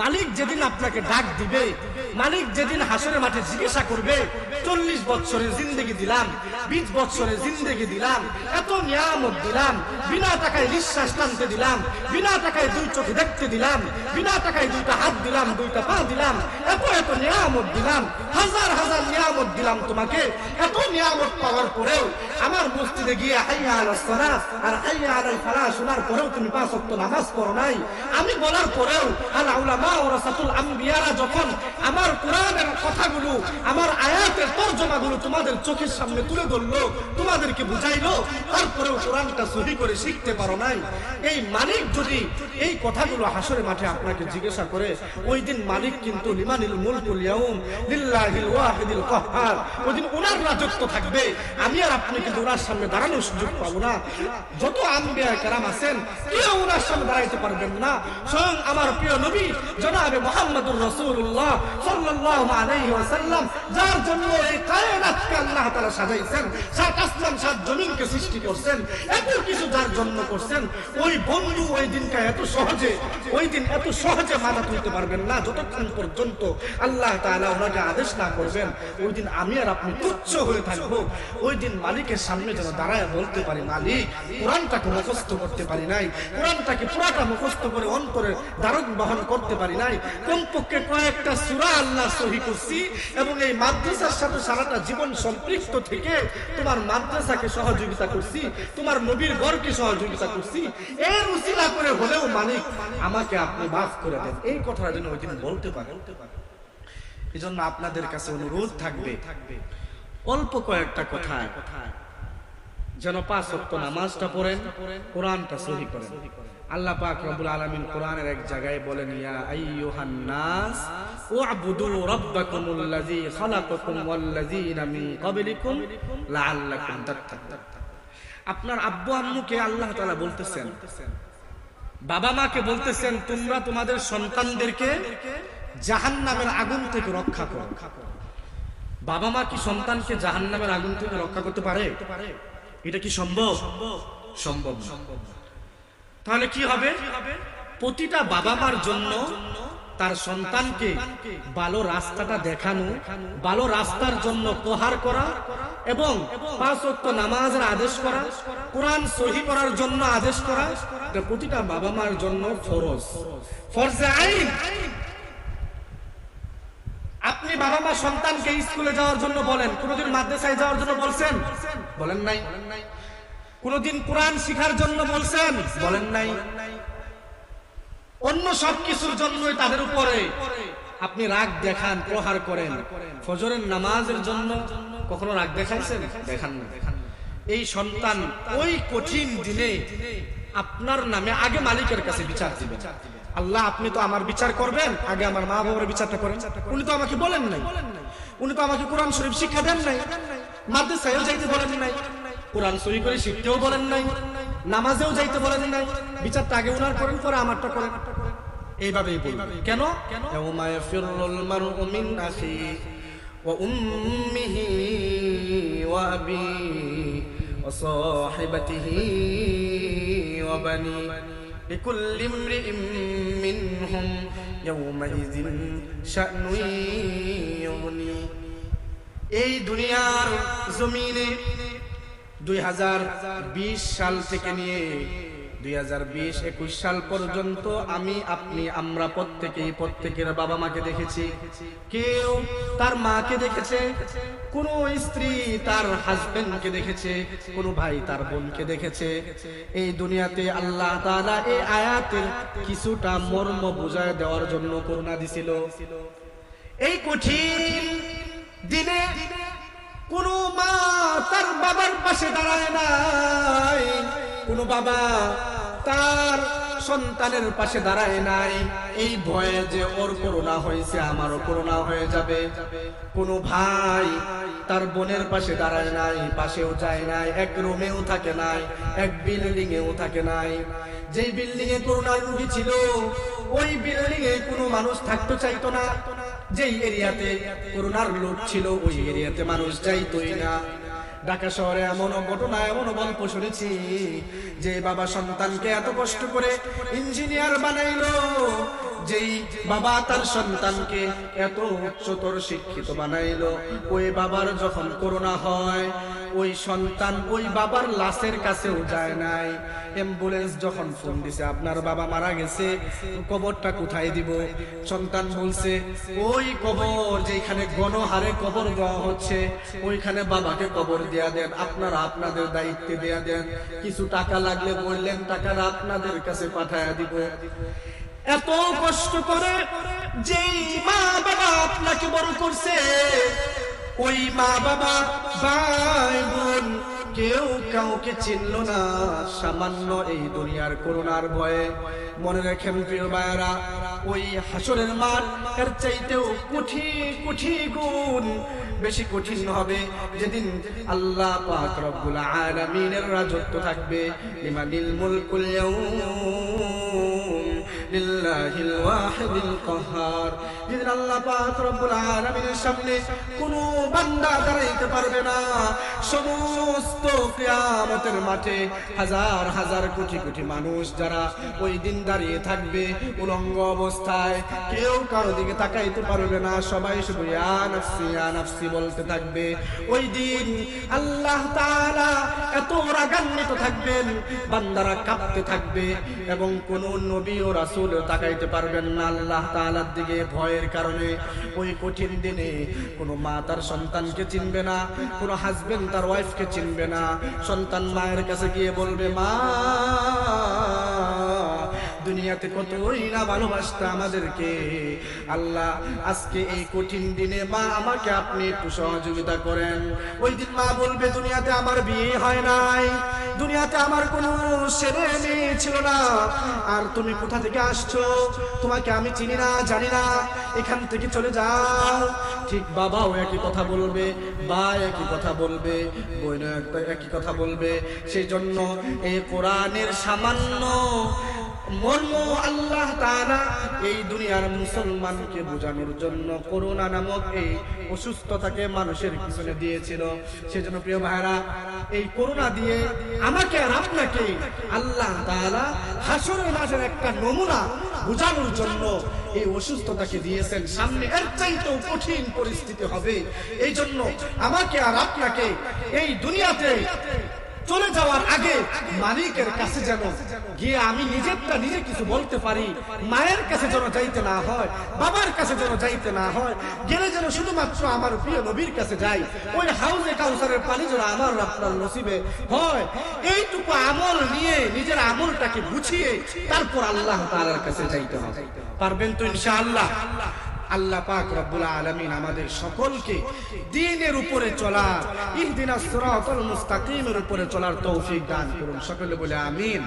মালিক যেদিন আপনাকে ডাক দিবে, মালিক যেদিন হাসরের মাঠে জিজ্ঞাসা করবে, চল্লিশ বছরের জিন্দগি দিলাম, বিশ বছরের জিন্দগি দিলাম, এত নিয়ামত দিলাম, বিনা টাকায় নিঃশ্বাস টানতে দিলাম, বিনা টাকায় দুই চোখে দেখতে দিলাম, বিনা টাকায় দুইটা হাত দিলাম, দুইটা পা দিলাম, এত এত নিয়ামত দিলাম, হাজার হাজার নিয়ামত দিলাম তোমাকে, এত নিয়ামত পাওয়ার পরেও আমার মসজিদে গিয়ে হাইয়া আলাস সালাহ আর হাইয়া আলাল ফালাহ শোনার পরেও তুমি পাঁচ নামাজ পড়ো নাই। আমি বলার পরেও আল আমার কথাগুলো, আমার আয়াতের তোমাদের চোখের সামনে তুলে ধরলো, তোমাদেরকে বুঝাইলো, তারপরেও করে শিখতে পারো নাই। এই মালিক যদি এই কথাগুলো মাঠে আপনাকে জিজ্ঞাসা করে, ওই দিন মালিক কিন্তু ওনার রাজত্ব থাকবে। আমি আর আপনি কিন্তু ওনার সামনে দাঁড়ানোর সুযোগ পাবো না। যত আম্বিয়া কেরাম আছেন, কেউ ওনার সামনে দাঁড়াইতে পারবেন না। স্বয়ং আমার প্রিয় নবী জনাবে মোহাম্মদুর রাসূলুল্লাহ সাল্লাল্লাহু আলাইহি ওয়াসাল্লাম, যার জন্য এই কায়নাতকে আল্লাহ তাআলা সাজাইছেন, সাত আসমান, সাত জমিনকে সৃষ্টি করছেন এত কিছু যার জন্য করছেন, ওই বন্ধু ওই দিনটা এত সহজে, ওই দিন এত সহজে মানা তুলতে পারবেন না, যতক্ষণ পর্যন্ত আল্লাহ তাআলা ওনাকে আদেশ না করবেন, ওই দিন আমি আর আপনি তুচ্ছ হয়ে থাকব, ওই দিন মালিকের সামনে যেন দাঁড়ায় বলতে পারি, মালিক, কোরআনটাকে মুখস্থ করতে পারি নাই, কোরআনটাকে পুরাটা মুখস্থ করে অন্তরে ধারণ বহন করতে পারি নাই। কমপক্ষে কয়েকটা সূরা আল্লাহ সহি করছি এবং এই মাদ্রাসার সাথে সারাটা জীবন সম্পৃক্ত থেকে তোমার মাদ্রাসাকে সহযোগিতা করছি, তোমার নবীর গড়কে সহযোগিতা করছি। এর উসিলা করে হলেও মালিক আমাকে আপনি মাফ করে দেন। এই কথাটা যেন ওই দিন বলতে পারেন এই জন্য আপনাদের কাছে অনুরোধ থাকবে, অল্প কয়েকটা কথা যেন পাঁচ ওয়াক্ত নামাজটা পড়েন, কোরআনটা সহি করেন। আল্লাহ পাক রব্বুল আলামিন কোরআনের এক জায়গায় বলেন, ইয়া আইয়ুহান নাস উ'বুদু রাব্বাকুমুল্লাযী খালাকাকুম ওয়াল্লাযীনা মিন ক্বাবলিকুম লাআল্লাকুম তাত্তাকুন। আপনার আব্বু আম্মুকে আল্লাহ তাআলা বলতেছেন, বাবা মাকে বলতেছেন, তোমরা তোমাদের সন্তানদেরকে জাহান্নামের আগুন থেকে রক্ষা করো। বাবা মা কি সন্তানকে জাহান্নামের আগুন থেকে রক্ষা করতে পারে? এটা কি সম্ভব? সম্ভব সম্ভব তাহলে কি হবে? প্রতিটা বাবা মার জন্য তার সন্তানকে ভালো রাস্তাটা দেখানো, ভালো রাস্তার জন্য প্রহার করা এবং নামাজের আদেশ করা, কোরআন সহি করার জন্য আদেশ করা প্রতিটা বাবা মার জন্য ফরজ। ফরজে আইন। বাবা মা সন্তানকে স্কুলে যাওয়ার জন্য বলেন। কোনোদিন মাদ্রাসায় যাওয়ার জন্য বলছেন? বলেন নাই। কোনোদিন কোরআন শিখার জন্য বলছেন? বলেন নাই। অন্য সব কিছুর জন্যই তাদের উপরে আপনি রাগ দেখান, প্রহার করেন। ফজরের নামাজের জন্য কখনো রাগ দেখাইছেন? দেখান না এই সন্তান ওই কঠিন দিনে আপনার নামে আগে মালিকের কাছে বিচার দিবেন আল্লাহ, আপনি তো আমার বিচার করবেন। আগে আমার মা বাবার বিচারটা করেন। উনি তো আমাকে বলেন নাই। উনি তো আমাকে কোরআন শরীফ শিক্ষা দেন নাই। মাদ্রাসায়ও যাইতে বলেন নাই। কোরআন সহি করে শিখতেও বলেন নাই। নামাজেও যাইতে বলেন নাই। বিচারটা আগে উনার করেন, পরে আমারটা করেন। এইভাবেই বলবেন কেন? ইয়াউমা ইয়াফিরুল মারউ মিন আখি ওয়া উম্মিহি ওয়া আবি ওয়া সাহিবাতিহি ওয়া বানি لكل امرئ منهم يومئذ شأن يغني এই দুনিয়ার জমিনে দুই সাল থেকে নিয়ে দুই হাজার বিশ একুশ সাল পর্যন্ত আমি, আপনি, আমরা প্রত্যেকেই, প্রত্যেকের বাবা মাকে দেখেছি। কেউ তার মাকে দেখেছে, কোন স্ত্রী তার হাজবেন্ডকে দেখেছে, কোন ভাই তার বোনকে দেখেছে। এই দুনিয়াতে আল্লাহ তাআলা এই আয়াতের কিছুটা মর্ম বুঝায় দেওয়ার জন্য করুণা দিছিল। এই কঠিন দিনে কোন মা তার বাবার পাশে দাঁড়ায় নাই। কোন বাবা তার সন্তানের পাশে দাঁড়ায় নাই। এই ভয়ে যে ওর করোনা হয়েছে, আমারও করোনা হয়ে যাবে। কোন ভাই তার বোনের পাশে দাঁড়ায় নাই, পাশেও যায় নাই, এক রুমেও থাকে নাই, এক বিল্ডিং এও থাকে নাই। যেই বিল্ডিং এ করোনার রুগী ছিল, ওই বিল্ডিং এ কোনো মানুষ থাকতে চাইতো না। যেই এরিয়াতে করোনার লোক ছিল, ওই এরিয়াতে মানুষ যাইতোই না। ঢাকা শহরে এমন ঘটনা এমন গল্প শুনেছি যে বাবা সন্তানকে এত কষ্ট করে ইঞ্জিনিয়ার বানাইলো, যেই বাবা তার সন্তানকে এত উচ্চতর শিক্ষিত বানাইলো। ওই বাবার যখন করোনা হয় ওই সন্তান ওই বাবার লাশের কাছেও যায় নাই। অ্যাম্বুলেন্স যখন ফোন দিছে, আপনার বাবা মারা গেছে, কবরটা কোথায় দিব? সন্তান বলছে, ওই কবর যেখানে গণহারে কবর দেওয়া হচ্ছে, ওইখানে বাবাকে কবর দেয়া দেন, আপনারা আপনাদের দায়িত্বে দেয়া দেন। কিছু টাকা লাগলে বললেন টাকাটা আপনাদের কাছে পাঠায়া দিব। এত কষ্ট করে যেই মা বাবা আপনাকে বড় করছে ওই মা বাবা ভাই বোন কেউ কাউকে চিনল না। সামান্য এই দুনিয়ার করুণার ভয়ে মনে রাখেন প্রিয় ভাইয়েরা, ওই হাসরের মাঠ এর চাইতেও কোটি কোটি গুণ। বেশি কঠিন হবে যেদিন আল্লাহ পাক রব্বুল আলামিনের রাজত্ব থাকবে। লিমানিল মুলকুল ইয়াউম, লিল্লাহিল ওয়াহিদিল কাহার। যেদিন আল্লাহ পাক রব্বুল আলামিনের সামনে কোনো বান্দা দাঁড়াইতে পারবে না, সমস্ত কিয়ামতের মাঠে হাজার হাজার কোটি কোটি মানুষ যারা ওই দিন দাঁড়িয়ে থাকবে উলঙ্গ অবস্থায়। কেউ কারও দিকে তাকাইতে পারবে না, সবাই শুধু ইয়া নাফসি ইয়া নাফসি বলতে থাকবে। ওই দিন আল্লাহ তাআলা এত রাগান্বিত থাকবেন, বান্দারা কাঁপতে থাকবে এবং কোন নবী ও রাসূল তাকাইতে পারবেন না আল্লাহ তাআলার দিকে ভয়ের কারণে। ওই কঠিন দিনে কোনো মা তার সন্তানকে চিনবে না, কোনো হাজবেন্ড তার ওয়াইফকে চিনবে না। সন্তান মায়ের কাছে গিয়ে বলবে, মা দুনিয়াতে কতই না ভালোবাসতে আমাদেরকে। আল্লাহ, আজকে এই কঠিন দিনে মা আমাকে আপনি একটু সহযোগিতা করেন। ওই দিন মা বলবে, দুনিয়াতে আমার বিয়ে হয় নাই। দুনিয়াতে আমার কোনো ছেলে মেয়ে ছিল না। আর তুমি কোথা থেকে আসছো? তোমাকে আমি চিনি না, জানি না। এখান থেকে চলে যাও। ঠিক বাবাও একই কথা বলবে, বা একই কথা বলবে বোনও একই কথা বলবে। সেই জন্য এই কোরআনের সামান্য মর্ম আল্লাহ তাআলা এই দুনিয়ার মুসলমানকে বোঝানোর জন্য করোনা নামক এই অসুস্থতাকে মানুষের পিছনে দিয়েছিল। সেজন্য প্রিয় ভাইরা এই করোনা দিয়ে আমাকে আর আপনাকে আল্লাহ তাআলা হাসরের মাঝের একটা নমুনা বোঝানোর জন্য এই অসুস্থতাকে দিয়েছেন। সামনে এর চাইতেও কঠিন পরিস্থিতি হবে। এই জন্য আমাকে আর আপনাকে এই দুনিয়াতে চলে যাওয়ার আগে মালিকের কাছে যেন গিয়ে আমি নিজেরটা নিজে কিছু বলতে পারি, মায়ের কাছে যেন যাইতে না হয়, বাবার কাছে যেন যাইতে না হয়, গেলে যেন শুধুমাত্র আমার প্রিয় নবীর কাছে যাই, ওই হাউজে কাউসারের পানি যেন আমার আপনার নসিবে হয়। এইটুকু আমল নিয়ে, নিজের আমলটাকে গুছিয়ে তারপর আল্লাহ তাআলার কাছে যাইতে হবে। পারবেন তো ইনশাআল্লাহ? আল্লাহ পাক রব্বুল আলামিন আমাদের সকলকে দিনের উপরে চলা, ইহদিনাস উপরে চলার তৌফিক দান করুন। সকলে বলে আমিন।